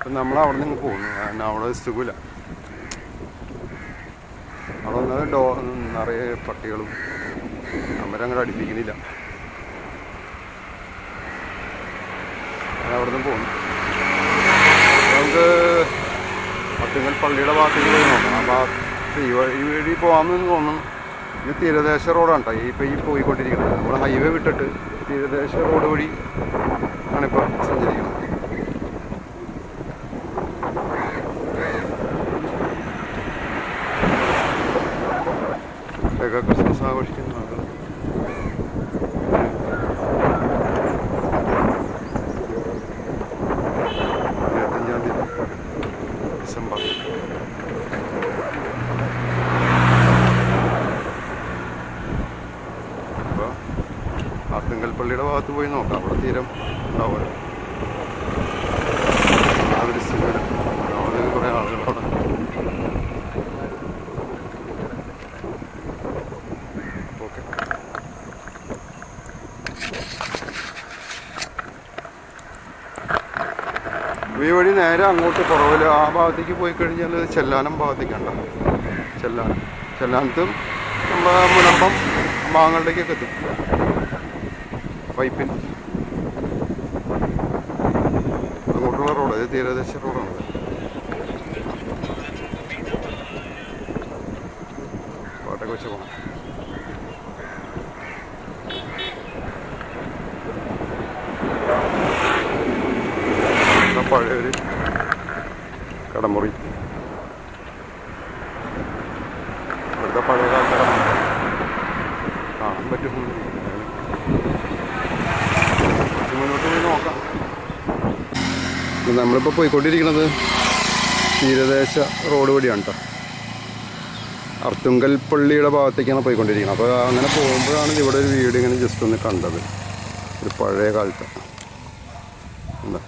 അപ്പം നമ്മൾ അവിടെ നിന്ന് പോകുന്നു. കാരണം അവിടെ സുഖമില്ല. അവിടെ വന്നത് ഡോ നിറയെ പട്ടികളും അവരങ്ങോട്ട് അടിപ്പിക്കുന്നില്ല. അവിടെ നിന്ന് പോകുന്നു. നമുക്ക് പത്തുങ്ങൽ പള്ളിയുടെ ഭാഗത്തേക്ക് പോയി നോക്കണം ഭാഗത്ത് ഈ വഴി വഴി പോകാമെന്ന് തോന്നുന്നു. ഇത് തീരദേശ റോഡാണ് കേട്ടോ. ഇപ്പോൾ ഈ പോയിക്കൊണ്ടിരിക്കുന്നത്. നമ്മൾ ഹൈവേ വിട്ടിട്ട് തീരദേശ റോഡ് വഴി ആണിപ്പോൾ സഞ്ചരിക്കുന്നത്. ഇവിടെയൊക്കെ ക്രിസ്മസ് ആഘോഷിക്കുന്നുണ്ട് ഡിസംബർ. അപ്പോൾ ആർത്തിങ്കൽ പള്ളിയുടെ ഭാഗത്ത് പോയി നോക്കാം. അവിടെ തീരം ഉണ്ടാവുമല്ലോ ആ ഒരു സ്ഥിതി അവിടെ കുറേ ആളുകൾ അവിടെ ഓക്കെ ഈ വഴി നേരെ അങ്ങോട്ട് പുറകിൽ ആ ഭാഗത്തേക്ക് പോയി കഴിഞ്ഞാൽ ചെല്ലാനം ഭാഗത്തേക്കുണ്ട് ചെല്ലാനം. ചെല്ലാനത്തും നമ്മൾ മുനമ്പം മാങ്ങളുടേക്കൊക്കെ എത്തും. പൈപ്പിൻ. അങ്ങോട്ടുള്ള റോഡ് ഇത് തീരദേശ റോഡാണ്. കോട്ടയൊക്കെ വെച്ച് പോകണം പഴയൊരു കടമുറി ഇവിടുത്തെ പഴയ കാലത്തെ കടമുറി കാണാൻ പറ്റും. മുന്നോട്ട് പോയി നോക്കാം. നമ്മളിപ്പോൾ പോയിക്കൊണ്ടിരിക്കുന്നത് തീരദേശ റോഡ് വഴിയാണ് കേട്ടോ അർത്തുങ്കൽ പള്ളിയുടെ ഭാഗത്തേക്കാണ് പോയിക്കൊണ്ടിരിക്കുന്നത്. അപ്പോൾ അങ്ങനെ പോകുമ്പോഴാണ് ഇവിടെ ഒരു വീട് ഇങ്ങനെ ജസ്റ്റ് ഒന്ന് കണ്ടത്. ഒരു പഴയ കാലത്തെ എന്താ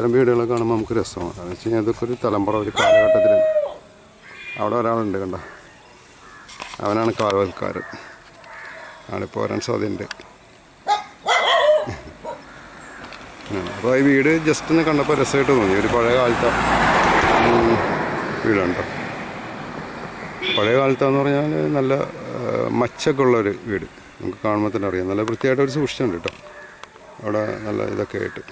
ഇത്തരം വീടുകൾ കാണുമ്പോൾ നമുക്ക് രസമാണ്. കാരണം വെച്ച് കഴിഞ്ഞാൽ ഇതൊക്കെ ഒരു തലമുറ ഒരു കാലഘട്ടത്തിൽ അവിടെ ഒരാളുണ്ട് കണ്ട? അവനാണ് കാവൽക്കാരൻ ആളിപ്പോൾ വരാൻ സാധ്യതയുണ്ട്. അപ്പോൾ ഈ വീട് ജസ്റ്റ് ഒന്ന് കണ്ടപ്പോൾ രസമായിട്ട് തോന്നി. ഒരു പഴയ കാലത്തെ വീടുണ്ട് വീടാണ് പഴയ കാലത്താന്ന് പറഞ്ഞാൽ നല്ല മച്ചൊക്കെ ഉള്ളൊരു വീട്. നമുക്ക് കാണുമ്പോൾ തന്നെ അറിയാം. നല്ല വൃത്തിയായിട്ട് ഒരു സൂക്ഷിച്ചുണ്ട് കേട്ടോ അവിടെ നല്ല ഇതൊക്കെ ആയിട്ട്.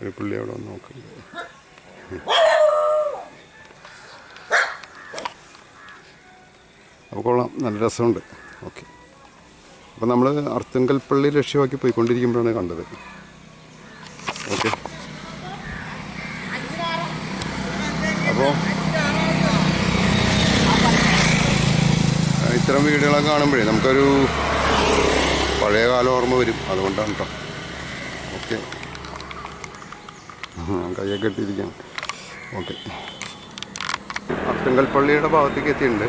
ഒരു പുള്ളി അവിടെ വന്ന് അപ്പോൾ കൊള്ളാം. നല്ല രസമുണ്ട്. ഓക്കെ. അപ്പോൾ നമ്മൾ അർത്തുങ്കൽ പള്ളി ലക്ഷ്യമാക്കി പോയിക്കൊണ്ടിരിക്കുമ്പോഴാണ് കണ്ടത്. ഓക്കെ. അപ്പോൾ ഇത്തരം വീടുകളൊക്കെ കാണുമ്പോഴേ നമുക്കൊരു പഴയ കാലം ഓർമ്മ വരും. അതുകൊണ്ടാണ് കേട്ടോ ഓക്കെ. കയ്യെ ഇട്ടിരിക്കാം ഓക്കെ. അത്തങ്കൽ പള്ളിയുടെ ഭാഗത്തേക്ക് എത്തിയിട്ടുണ്ട്.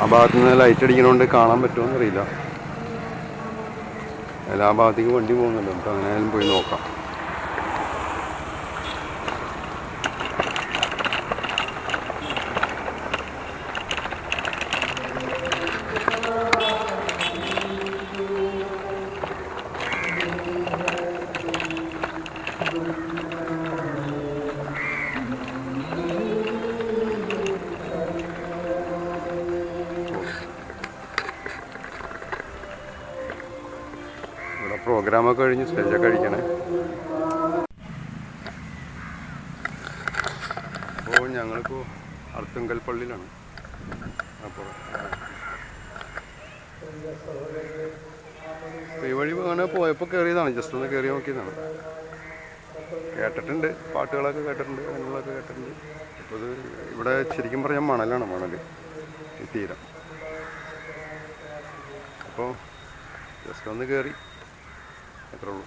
ആ ഭാഗത്ത് നിന്ന് ലൈറ്റ് അടിക്കണോണ്ട് കാണാൻ പറ്റുമോ അറിയില്ല എല്ലാ ഭാഗത്തേക്ക് വണ്ടി പോകുന്നുണ്ട്. നമുക്ക് അങ്ങനെ പോയി നോക്കാം. ഈ വഴി അങ്ങനെ പോയപ്പോൾ കയറിയതാണ് ജസ്റ്റ് ഒന്ന് കയറി നോക്കിയതാണ്. കേട്ടിട്ടുണ്ട്. പാട്ടുകളൊക്കെ കേട്ടിട്ടുണ്ട്. അങ്ങനെയുള്ളതൊക്കെ കേട്ടിട്ടുണ്ട്. ഇപ്പോൾ ഇത് ഇവിടെ ശരിക്കും പറഞ്ഞാൽ മണലാണ് മണൽ ഈ തീരം. അപ്പോൾ ജസ്റ്റ് ഒന്ന് കയറി അത്രേ ഉള്ളൂ.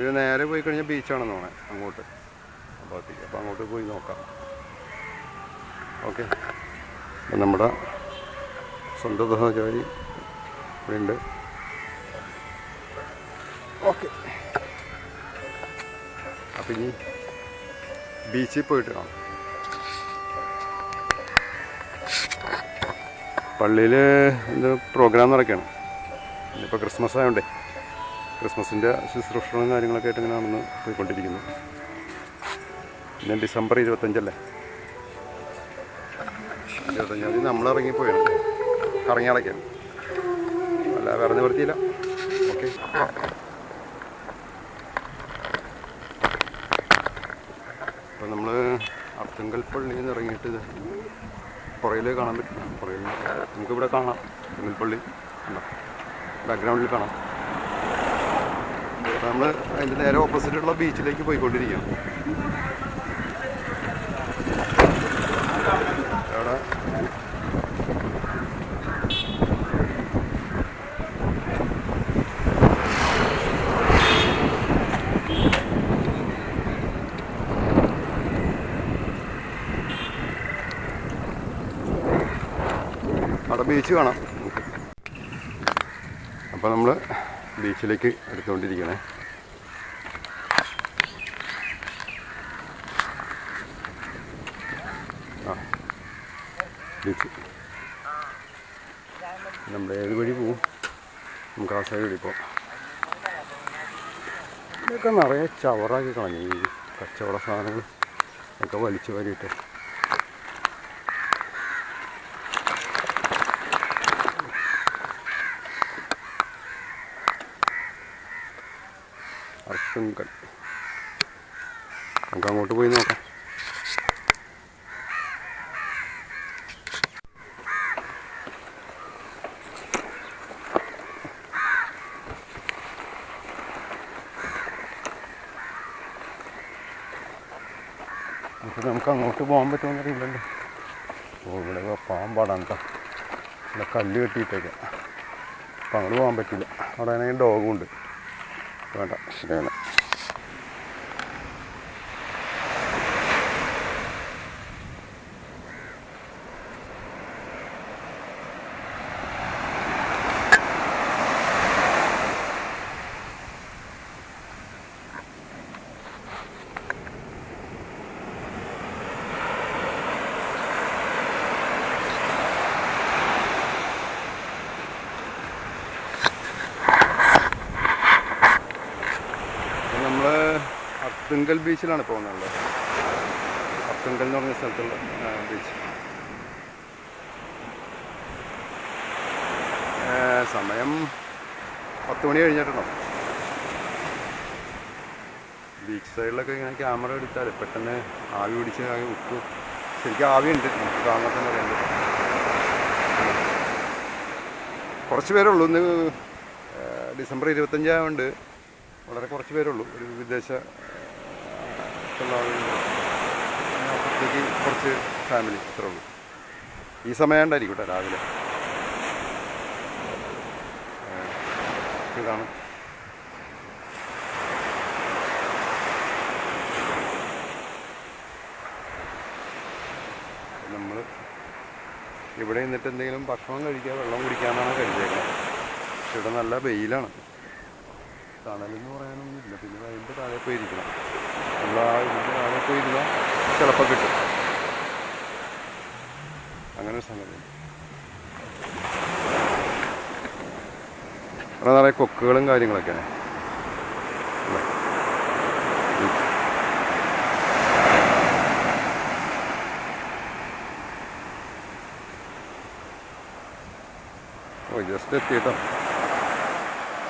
ഇത് നേരെ പോയി കഴിഞ്ഞാൽ ബീച്ചാണെന്ന് തോന്നേ അങ്ങോട്ട്. അപ്പോൾ അപ്പോൾ അങ്ങോട്ട് പോയി നോക്കാം. ഓക്കെ. നമ്മുടെ സ്വന്തം സഹചാരി ഉണ്ട്. ഓക്കെ. അപ്പം ഇനി ബീച്ചിൽ പോയിട്ട് കാണാം. പള്ളിയിൽ ഇത് പ്രോഗ്രാം നടക്കുകയാണ് ഇന്നിപ്പോൾ ക്രിസ്മസ് ആയതുകൊണ്ടേ ക്രിസ്മസിന്റെ ശുശ്രൂഷകളും കാര്യങ്ങളൊക്കെ ആയിട്ട് ഇങ്ങനെ നടന്ന് പോയിക്കൊണ്ടിരിക്കുന്നു. പിന്നെ ഡിസംബർ ഇരുപത്തഞ്ചല്ലേ? ഇരുപത്തഞ്ചാം തീയതി നമ്മൾ ഇറങ്ങിപ്പോയാണ് കറങ്ങി അടയ്ക്കാൻ അല്ല വേറെ നിവൃത്തിയില്ല ഓക്കെ. അപ്പം നമ്മൾ അർത്തുങ്കൽ പള്ളിയിൽ നിന്ന് ഇറങ്ങിയിട്ട് ഇത് പുറയിൽ കാണാൻ പറ്റും. പുറയിൽ നമുക്കിവിടെ കാണാം. അർത്തുങ്കൽ പള്ളി ഉണ്ടോ ബാക്ക്ഗ്രൗണ്ടിൽ കാണാം. നമ്മൾ അതിന്റെ നേരെ ഓപ്പോസിറ്റുള്ള ബീച്ചിലേക്ക് പോയിക്കൊണ്ടിരിക്കുകയാണ് അവിടെ അവിടെ ബീച്ച് കാണാം. അപ്പോൾ നമ്മൾ ബീച്ചിലേക്ക് എടുത്തുകൊണ്ടിരിക്കണേ. ആ ബീച്ച് നമ്മൾ ഏത് വഴി പോവും? നമുക്ക് ആ സൈഡ് ഇപ്പോൾ ഇതൊക്കെ നിറയെ ചവറാക്കി കളഞ്ഞു ഈ കച്ചവട സാധനങ്ങൾ ഒക്കെ വലിച്ചു വാരിയിട്ട് അർത്തുങ്കൽ നമുക്ക് അങ്ങോട്ട് പോയി നോക്കാം. അപ്പോൾ നമുക്ക് അങ്ങോട്ട് പോകാൻ പറ്റുമെന്ന് അറിയില്ലല്ലോ ഓ ഇവിടെ പോകാൻ പാടാണ് കേട്ടോ ഇവിടെ കല്ല് കെട്ടിയിട്ടേക്കാം. അപ്പം അങ്ങോട്ട് പോകാൻ പറ്റില്ല. അവിടെ ആണെങ്കിൽ ഡോഗും ഉണ്ട്. വേണ്ട ശരിയാണ് നമ്മൾ അത്തുങ്കൽ ബീച്ചിലാണ് പോകുന്നത് അക്കങ്കൽ എന്ന് പറഞ്ഞ സ്ഥലത്തുള്ള ബീച്ച് സമയം പത്ത് മണി കഴിഞ്ഞിട്ടുണ്ടോ? ബീച്ച് സൈഡിലൊക്കെ ഇങ്ങനെ ക്യാമറ എടുത്താൽ പെട്ടെന്ന് ആവി പിടിച്ച് ആകെ ഉപ്പ്. ശരിക്കും ആവിയുണ്ട് നമുക്ക് കാണാൻ തന്നെ അറിയാൻ കുറച്ച് പേരേ ഉള്ളൂ ഇന്ന് ഡിസംബർ ഇരുപത്തഞ്ചായതുകൊണ്ട് വളരെ കുറച്ച് പേരുള്ളൂ. ഒരു വിദേശ ഉള്ള അപ്പുറത്തേക്ക് കുറച്ച് ഫാമിലി ഇത്രേ ഉള്ളൂ. ഈ സമയം ഉണ്ടായിരിക്കും കേട്ടോ രാവിലെ ഇതാണ്. നമ്മൾ ഇവിടെ നിന്നിട്ട് എന്തെങ്കിലും ഭക്ഷണം കഴിക്കുക വെള്ളം കുടിക്കാമെന്നാണ് കരുതിയേക്കുന്നത്. ഇവിടെ നല്ല വെയിലാണ്. തണലെന്ന് പറയാനൊന്നുമില്ല. പിന്നെ അതിന്റെ താഴെ പോയിരിക്കണം. നമ്മൾ ആ ഇതിന്റെ താഴെ പോയി ഇരുന്നാൽ ചിലപ്പോൾ കിട്ടും. അങ്ങനെ ഒരു സംഗതി. അവിടെ നിറയെ കൊക്കുകളും കാര്യങ്ങളൊക്കെയാണ്. ജസ്റ്റ് എത്തിയിട്ടോ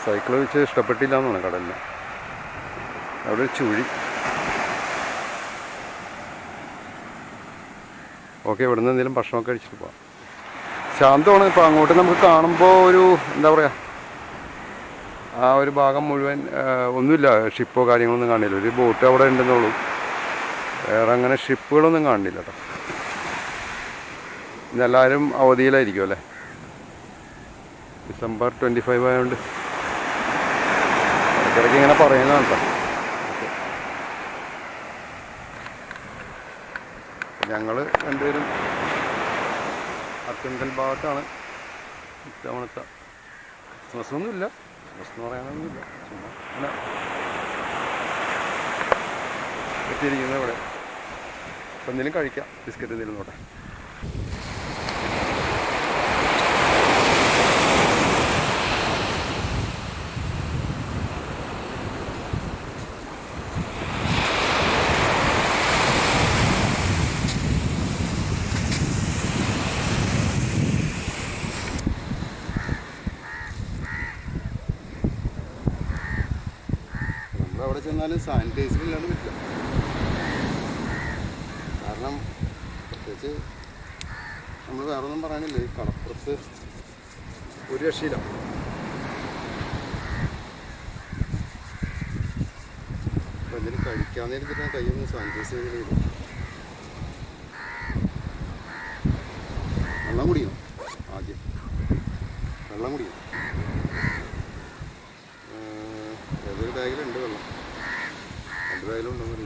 സൈക്കിൾ വെച്ച് ഇഷ്ടപ്പെട്ടില്ല എന്നാണ് കടലിന്. അവിടെ ചുഴി. ഓക്കെ ഇവിടുന്ന് എന്തെങ്കിലും ഭക്ഷണമൊക്കെ കഴിച്ചിട്ട് പോവാം. ശാന്തമാണ്. ഇപ്പോൾ അങ്ങോട്ട് നമുക്ക് കാണുമ്പോൾ ഒരു എന്താ പറയുക ആ ഒരു ഭാഗം മുഴുവൻ ഒന്നുമില്ല. ഷിപ്പോ കാര്യങ്ങളൊന്നും കാണില്ല. ഒരു ബോട്ട് അവിടെ ഉണ്ടെന്നുള്ളൂ. വേറെ അങ്ങനെ ഷിപ്പുകളൊന്നും കാണില്ല കേട്ടോ. ഇന്നെല്ലാവരും അവധിയിലായിരിക്കും അല്ലേ? ഡിസംബർ ട്വന്റി ഫൈവ് ആയതുകൊണ്ട് ഇടയ്ക്കിടയ്ക്ക് ഇങ്ങനെ പറയുന്നതാണ് കേട്ടോ. ഞങ്ങൾ രണ്ടുപേരും അത്യന്തൽ ഭാഗത്താണ് ഇത്തവണത്തെ ക്രിസ്മസ് ഒന്നുമില്ല ക്രിസ്മസ് എന്ന് പറയാനൊന്നുമില്ല. ചുമ്മാ എത്തിയിരിക്കുന്നത് ഇവിടെ. എന്തെങ്കിലും കഴിക്കാം. ബിസ്ക്കറ്റ് എന്തെങ്കിലും നോട്ടെ ചെന്നാലും സാനിറ്റൈസർ ഇല്ലാണ്ട് പറ്റില്ല കാരണം പ്രത്യേകിച്ച് നമ്മൾ വേറെ ഒന്നും പറയാനില്ല ഈ കടപ്പുറത്ത് ഒരു രക്ഷയില്ല അപ്പം എന്തെങ്കിലും കഴിക്കാൻ നേരത്തിട്ട് വെള്ളം കുടിക്കണം ആദ്യം. വെള്ളം കുടിക്കണം ഏതൊരു ബാഗിലുണ്ട് വെള്ളം? രണ്ട് ബാഗിലുണ്ടോന്ന്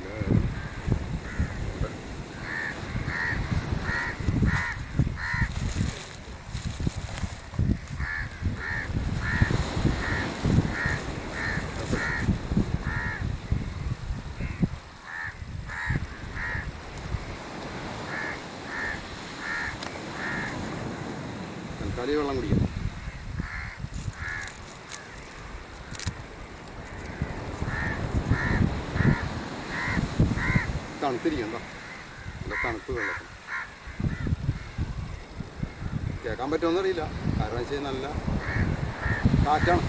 തണുത്തിരിക്കണ്ട നല്ല തണുപ്പ് വെള്ളത്തിന് കേൾക്കാൻ പറ്റുമെന്നറിയില്ല. കാരണം വെച്ചാൽ നല്ല കാറ്റാണ്.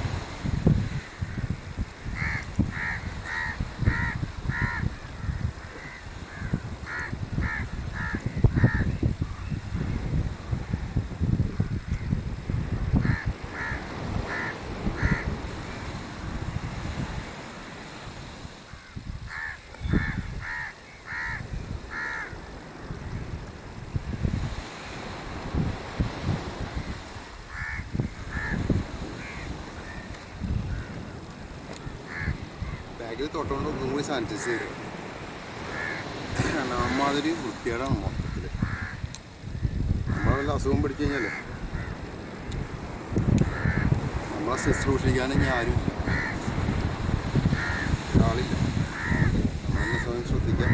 ബാഗിൽ തൊട്ടുകൊണ്ട് ഒന്നും കൂടി സാനിറ്റൈസ് ചെയ്തു അമ്മാതിരി വൃത്തികേടാണ് മൊത്തത്തിൽ നമ്മളെല്ലാം അസുഖം പിടിച്ചു കഴിഞ്ഞാലേ. നമ്മളെ ശുശ്രൂഷിക്കാൻ ഇനി ആരും ആളില്ല നമ്മളെ സ്വയം ശ്രദ്ധിക്കാം.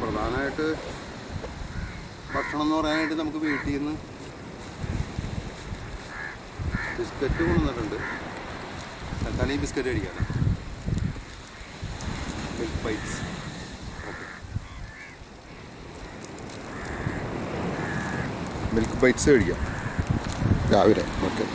പ്രധാനമായിട്ട് ഭക്ഷണം എന്ന് പറയാനായിട്ട് നമുക്ക് വീട്ടിൽ നിന്ന് ബിസ്ക്കറ്റ് കൊണ്ടുവന്നിട്ടുണ്ട് തക്കാളി ബിസ്ക്കറ്റ് കഴിക്കാം മിൽക്ക് ബൈറ്റ്സ് മിൽക്ക് ബൈറ്റ്സ് കഴിക്കാം. രാവിലെ. ഓക്കെ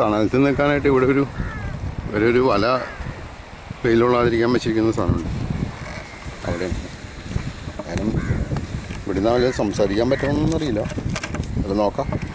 തണലത്ത് നിൽക്കാനായിട്ട് ഇവിടെ ഒരു ഒരു ഒരു വല വെയിലുള്ളാതിരിക്കാൻ വെച്ചിരിക്കുന്ന സാധനമുണ്ട്. അവിടെ. കാരണം ഇവിടുന്ന് അവരെ സംസാരിക്കാൻ പറ്റുമെന്നൊന്നും അറിയില്ല. അത് നോക്കാം.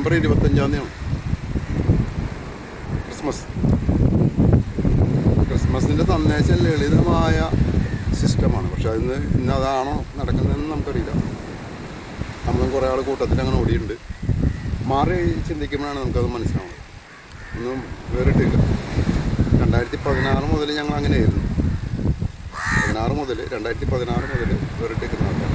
ഡിസംബർ ഇരുപത്തഞ്ചാം തീയതിയാണ് ക്രിസ്മസ്. ക്രിസ്മസിന്റെ സന്ദേശം ലളിതമായ സിസ്റ്റമാണ്. പക്ഷെ അതിന് ഇന്ന് അതാണോ നടക്കുന്നതെന്ന് നമുക്കറിയില്ല. നമ്മളും കുറേ ആൾ കൂട്ടത്തിൽ അങ്ങനെ ഓടിയിട്ടുണ്ട്. മാറി ചിന്തിക്കുമ്പോഴാണ് നമുക്കത് മനസ്സിലാവുന്നത്. ഒന്നും വേറിട്ടില്ല. രണ്ടായിരത്തി പതിനാറ് മുതൽ ഞങ്ങൾ അങ്ങനെയായിരുന്നു പതിനാറ് മുതൽ രണ്ടായിരത്തി പതിനാറ് മുതൽ വേറിട്ടിരിക്കുന്ന ആൾക്കാർ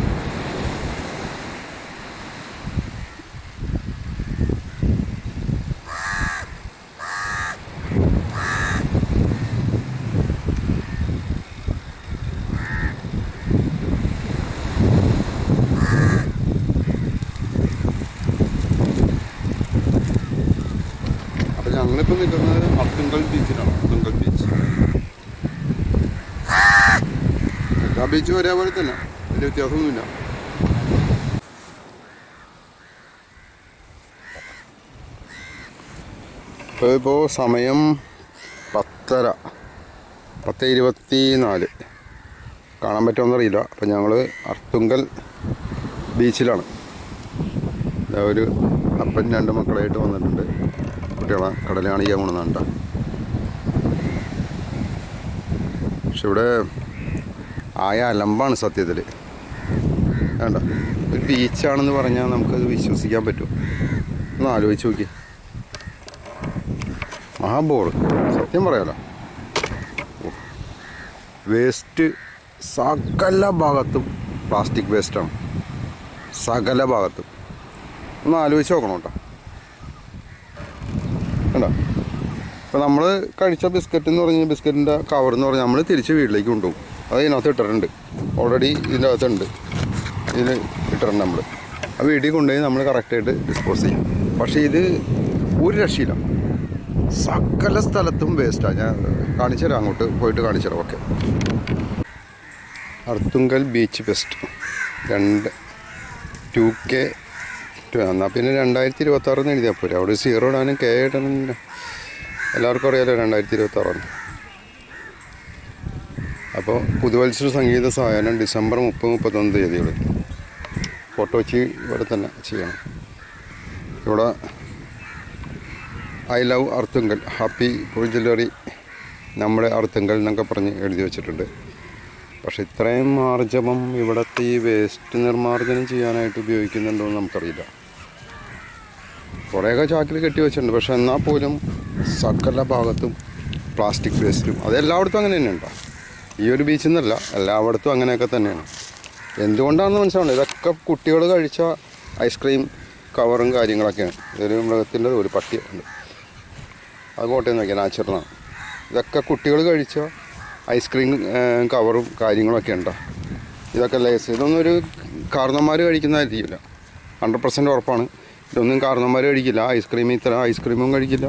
നമ്മളിപ്പോൾ നിൽക്കുന്നത് അത്തുങ്കൽ ബീച്ചിലാണ് അത്തുങ്കൽ ബീച്ച് എല്ലാ ബീച്ചും ഒരേപോലെ തന്നെ. വലിയ വ്യത്യാസമൊന്നുമില്ല. ഇപ്പോൾ ഇപ്പോൾ സമയം പത്തര. പത്ത് ഇരുപത്തി നാല് കാണാൻ പറ്റുമെന്നറിയില്ല അപ്പം ഞങ്ങൾ അർത്തുങ്കൽ ബീച്ചിലാണ്. ഒരു അപ്പൻ രണ്ട് മക്കളായിട്ട് വന്നിട്ടുണ്ട്. കുട്ടികളെ കടലാണിക്കാൻ പോണെന്നുണ്ട പക്ഷെ ഇവിടെ ആയ അലമ്പാണ് സത്യത്തിൽ വേണ്ട ഒരു ബീച്ചാണെന്ന് പറഞ്ഞാൽ നമുക്കത് വിശ്വസിക്കാൻ പറ്റും. ഒന്ന് ആലോചിച്ച് നോക്കി മഹാബോൾ സത്യം പറയാലോ. വേസ്റ്റ് സകല ഭാഗത്തും പ്ലാസ്റ്റിക് വേസ്റ്റാണ് സകല ഭാഗത്തും. ഒന്ന് ആലോചിച്ച് നോക്കണം കേട്ടോ. കണ്ടോ? ഇപ്പം നമ്മൾ കഴിച്ച ബിസ്ക്കറ്റ് എന്ന് പറഞ്ഞ ബിസ്ക്കറ്റിന്റെ കവർ എന്ന് പറഞ്ഞാൽ നമ്മൾ തിരിച്ച് വീട്ടിലേക്ക് കൊണ്ടുപോകും. അത് ഇതിനകത്ത് ഇട്ടിട്ടുണ്ട്. ഓൾറെഡി ഇതിന്റെ അകത്തുണ്ട് ഇതിന് ഇട്ടിട്ടുണ്ട് നമ്മൾ ആ വീട്ടിൽ കൊണ്ടുപോയി നമ്മൾ കറക്റ്റായിട്ട് ഡിസ്പോസ് ചെയ്യും. പക്ഷേ ഇത് ഒരു രക്ഷയില്ല. സകല സ്ഥലത്തും വേസ്റ്റാണ് ഞാൻ കാണിച്ചു തരാം അങ്ങോട്ട് പോയിട്ട് കാണിച്ചു തരാം. ഓക്കെ അർത്തുങ്കൽ ബീച്ച് ഫെസ്റ്റ് രണ്ട്. ടു കെ എന്നാൽ പിന്നെ രണ്ടായിരത്തി ഇരുപത്താറെന്ന് എഴുതിയാൽ പോരെ. അവിടെ സീറോ ഇടാനും കെ ഇടാനും എല്ലാവർക്കും അറിയാലോ രണ്ടായിരത്തി ഇരുപത്തി ആറാണ് അപ്പോൾ പുതുവത്സര സംഗീത സായാഹ്നം ഡിസംബർ മുപ്പത് മുപ്പത്തൊന്ന് തീയതികൾ ഫോട്ടോച്ചി ഇവിടെ തന്നെ ചെയ്യണം. ഇവിടെ I love Arthunkal happy jewellery നമ്മുടെ അർത്തുങ്കൽ എന്നൊക്കെ പറഞ്ഞ് എഴുതി വെച്ചിട്ടുണ്ട്. പക്ഷെ ഇത്രയും മാർജവം ഇവിടുത്തെ ഈ വേസ്റ്റ് നിർമ്മാർജനം ചെയ്യാനായിട്ട് ഉപയോഗിക്കുന്നുണ്ടോ എന്ന് നമുക്കറിയില്ല. കുറേയൊക്കെ ചാക്കിൽ കെട്ടി വെച്ചിട്ടുണ്ട്. പക്ഷെ എന്നാൽ പോലും സകല ഭാഗത്തും പ്ലാസ്റ്റിക് വേസ്റ്റും അതെല്ലായിടത്തും അങ്ങനെ തന്നെ തന്നെയുണ്ടോ? ഈ ഒരു ബീച്ചിൽ നിന്നല്ല എല്ലായിടത്തും അങ്ങനെയൊക്കെ തന്നെയാണ്. എന്തുകൊണ്ടാണെന്ന് മനസ്സിലാവുന്നത് ഇതൊക്കെ കുട്ടികൾ കഴിച്ച ഐസ്ക്രീം കവറും കാര്യങ്ങളൊക്കെയാണ്. ഇതൊരു മൃഗത്തിന്റെ ഒരു പട്ടി ഉണ്ട്. അത് കോട്ടയം നോക്കിയാൽ നാച്ചുറലാണ് ഇതൊക്കെ കുട്ടികൾ കഴിച്ച ഐസ്ക്രീം കവറും കാര്യങ്ങളൊക്കെ ഉണ്ടോ ഇതൊക്കെ ലേസ് ഇതൊന്നും ഒരു കാരണന്മാർ കഴിക്കുന്നതായിരിക്കില്ല ഹൺഡ്രഡ് പെർസെന്റ് ഉറപ്പാണ്. ഇതൊന്നും കാരണന്മാർ കഴിക്കില്ല. ഐസ്ക്രീം ഇത്ര ഐസ്ക്രീമും കഴിക്കില്ല.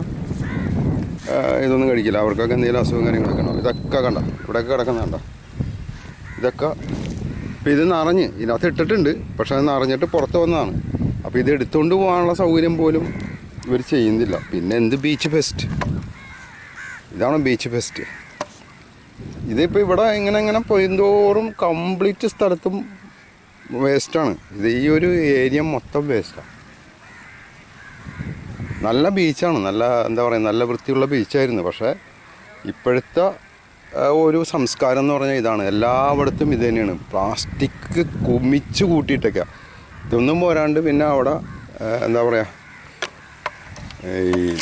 ഇതൊന്നും കഴിക്കില്ല. അവർക്കൊക്കെ എന്തെങ്കിലും അസുഖം കാര്യങ്ങളൊക്കെ ഉണ്ടാവും. ഇതൊക്കെ കണ്ട. ഇവിടെയൊക്കെ കിടക്കുന്നുണ്ടോ ഇതൊക്കെ അപ്പോൾ ഇത് നിറഞ്ഞ് ഇതിനകത്ത് ഇട്ടിട്ടുണ്ട്. പക്ഷേ അത് നിറഞ്ഞിട്ട് പുറത്ത് വന്നതാണ്. അപ്പോൾ ഇത് എടുത്തുകൊണ്ട് പോകാനുള്ള സൗകര്യം പോലും ഇവർ ചെയ്യുന്നില്ല. പിന്നെ എന്ത് ബീച്ച് ഫെസ്റ്റ് ഇതാണ് ബീച്ച് ഫെസ്റ്റ് ഇതിപ്പോൾ ഇവിടെ ഇങ്ങനെ ഇങ്ങനെ പോയിന്തോറും കംപ്ലീറ്റ് സ്ഥലത്തും വേസ്റ്റാണ് ഇത് ഈ ഒരു ഏരിയ മൊത്തം വേസ്റ്റാണ് നല്ല ബീച്ചാണ് നല്ല എന്താ പറയുക നല്ല വൃത്തിയുള്ള ബീച്ചായിരുന്നു പക്ഷേ ഇപ്പോഴത്തെ ഒരു സംസ്കാരം എന്ന് പറഞ്ഞാൽ ഇതാണ്. എല്ലായിടത്തും ഇത് തന്നെയാണ്. പ്ലാസ്റ്റിക് കുമിച്ച് കൂട്ടിയിട്ടൊക്കെ. ഇതൊന്നും പോരാണ്ട് പിന്നെ അവിടെ എന്താ പറയുക ഈ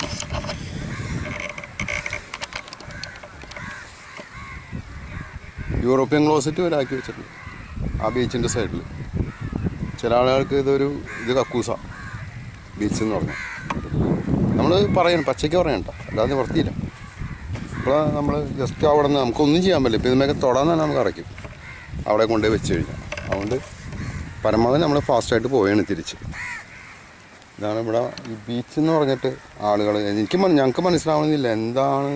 യൂറോപ്യൻ ക്ലോസറ്റ് വരെ ആക്കി വെച്ചിട്ടുണ്ട്. ആ ബീച്ചിന്റെ സൈഡിൽ ചില ആളുകൾക്ക് ഇതൊരു ഇത് കക്കൂസ ബീച്ച് എന്ന് പറഞ്ഞു നമ്മൾ പറയണം പച്ചയ്ക്ക് പറയണ്ട അല്ലാതെ വൃത്തിയില്ല ഇപ്പോൾ നമ്മൾ ജസ്റ്റ് അവിടെ നിന്ന് നമുക്കൊന്നും ചെയ്യാൻ പറ്റില്ല. ഇപ്പം ഇതുമൊക്കെ തൊടാൻ തന്നെ നമുക്ക് അടയ്ക്കും. അവിടെ കൊണ്ടുപോയി വെച്ച് കഴിഞ്ഞാൽ അതുകൊണ്ട് പരമാവധി നമ്മൾ ഫാസ്റ്റായിട്ട് പോവുകയാണ് തിരിച്ച്. ഇതാണ് ഇവിടെ ഈ ബീച്ച് എന്ന് പറഞ്ഞിട്ട് ആളുകൾ എനിക്ക് ഞങ്ങൾക്ക് മനസ്സിലാവുന്നില്ല എന്താണ്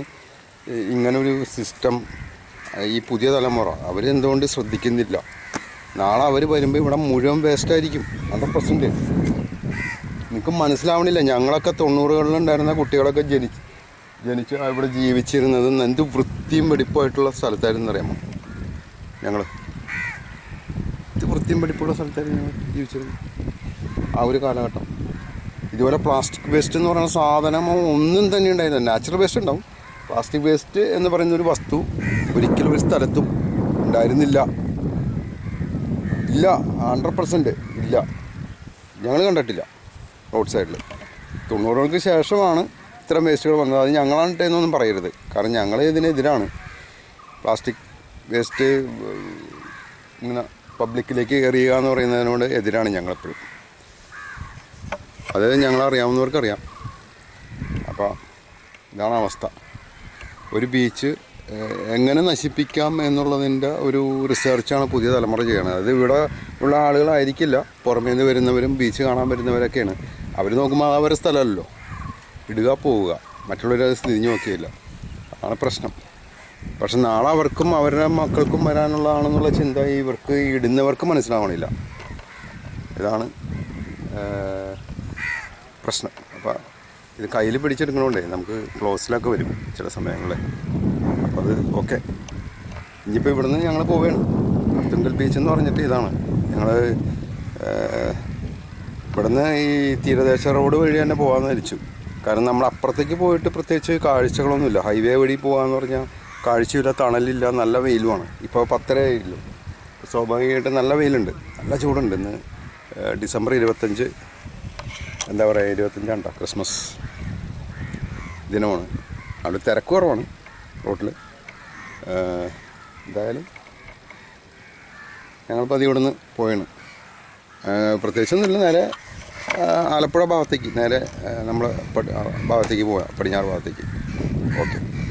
ഇങ്ങനൊരു സിസ്റ്റം ഈ പുതിയ തലമുറ. അവരെന്തുകൊണ്ട് ശ്രദ്ധിക്കുന്നില്ല? നാളെ അവർ വരുമ്പോൾ ഇവിടെ മുഴുവൻ വേസ്റ്റായിരിക്കും ഹൺഡ്രഡ് പെർസെന്റ് എനിക്ക് മനസ്സിലാവണില്ല. ഞങ്ങളൊക്കെ തൊണ്ണൂറുകളിലുണ്ടായിരുന്ന കുട്ടികളൊക്കെ ജനിച്ച് ജനിച്ച് ഇവിടെ ജീവിച്ചിരുന്നത് എന്ത് വൃത്തിയും വെടിപ്പായിട്ടുള്ള സ്ഥലത്തായിരുന്നു അറിയാമോ? ഞങ്ങൾ വൃത്തിയും വെടിപ്പുള്ള സ്ഥലത്തായിരുന്നു ഞങ്ങൾ ജീവിച്ചിരുന്നത്? ആ ഒരു കാലഘട്ടം. ഇതുപോലെ പ്ലാസ്റ്റിക് വേസ്റ്റ് എന്ന് പറയുന്ന സാധനം ഒന്നും തന്നെ ഉണ്ടായിരുന്നില്ല. നാച്ചുറൽ വേസ്റ്റ് ഉണ്ടാവും. പ്ലാസ്റ്റിക് വേസ്റ്റ് എന്ന് പറയുന്ന ഒരു വസ്തു ഒരിക്കലും ഒരു സ്ഥലത്തും ഉണ്ടായിരുന്നില്ല. ഇല്ല. ഹൺഡ്രഡ് പെർസെന്റ് ഇല്ല. ഞങ്ങൾ കണ്ടിട്ടില്ല. റോഡ് സൈഡിൽ തൊണ്ണൂറുകൾക്ക് ശേഷമാണ് ഇത്തരം വേസ്റ്റുകൾ വന്നത് അത് ഞങ്ങളാണ് എന്നൊന്നും പറയരുത്. കാരണം ഞങ്ങൾ ഇതിനെതിരാണ്. പ്ലാസ്റ്റിക് വേസ്റ്റ് ഇങ്ങനെ പബ്ലിക്കിലേക്ക് എറിയുക എന്ന് പറയുന്നതിനോട് എതിരാണ് ഞങ്ങളെപ്പോഴും. അത് ഞങ്ങളറിയാവുന്നവർക്കറിയാം. അപ്പോൾ ഇതാണ് അവസ്ഥ. ഒരു ബീച്ച് എങ്ങനെ നശിപ്പിക്കാം എന്നുള്ളതിന്റെ ഒരു റിസർച്ചാണ് പുതിയ തലമുറ ചെയ്യണത്. അത് ഇവിടെ ഉള്ള ആളുകളായിരിക്കില്ല. പുറമേ നിന്ന് വരുന്നവരും ബീച്ച് കാണാൻ വരുന്നവരൊക്കെയാണ്. അവർ നോക്കുമ്പോൾ അത് അവരുടെ സ്ഥലമല്ലോ ഇടുക പോവുക. മറ്റുള്ളവരത് തിരിഞ്ഞു നോക്കിയില്ല അതാണ് പ്രശ്നം. പക്ഷെ നാളെ അവർക്കും അവരുടെ മക്കൾക്കും വരാനുള്ളതാണെന്നുള്ള ചിന്ത ഇവർക്ക് ഇടുന്നവർക്ക് മനസ്സിലാവണില്ല. ഇതാണ് പ്രശ്നം. അപ്പോൾ ഇത് കയ്യിൽ പിടിച്ചെടുക്കണോണ്ടേ നമുക്ക് ക്ലോസിലൊക്കെ വരും ചില സമയങ്ങളിൽ അപ്പോൾ അത് ഓക്കെ. ഇനിയിപ്പോൾ ഇവിടുന്ന് ഞങ്ങൾ പോവുകയാണ്. തുങ്കൽ ബീച്ച് എന്ന് പറഞ്ഞിട്ട് ഇതാണ്. ഞങ്ങൾ ഇവിടുന്ന് ഈ തീരദേശ റോഡ് വഴി തന്നെ പോകാമെന്ന് ധരിച്ചു കാരണം നമ്മൾ അപ്പുറത്തേക്ക് പോയിട്ട് പ്രത്യേകിച്ച് കാഴ്ചകളൊന്നുമില്ല. ഹൈവേ വഴി പോകാമെന്ന് പറഞ്ഞാൽ കാഴ്ചയില്ല തണലില്ല നല്ല വെയിലുമാണ്. ഇപ്പോൾ പത്തര ആയില്ലോ. സ്വാഭാവികമായിട്ട് നല്ല വെയിലുണ്ട്. നല്ല ചൂടുണ്ട് ഇന്ന് ഡിസംബർ ഇരുപത്തഞ്ച്. എന്താ പറയുക ഇരുപത്തഞ്ചാണ്ടോ ക്രിസ്മസ് ദിനമാണ്. അവിടെ തിരക്ക് കുറവാണ് റോട്ടിൽ എന്തായാലും ഞങ്ങൾ അത് ഇവിടുന്ന് പോയാണ് പ്രത്യേകിച്ചൊന്നുമില്ല നേരെ ആലപ്പുഴ ഭാഗത്തേക്ക്. നേരെ നമ്മൾ ഭാഗത്തേക്ക് പോവാം പടിഞ്ഞാറ് ഭാഗത്തേക്ക്. ഓക്കെ.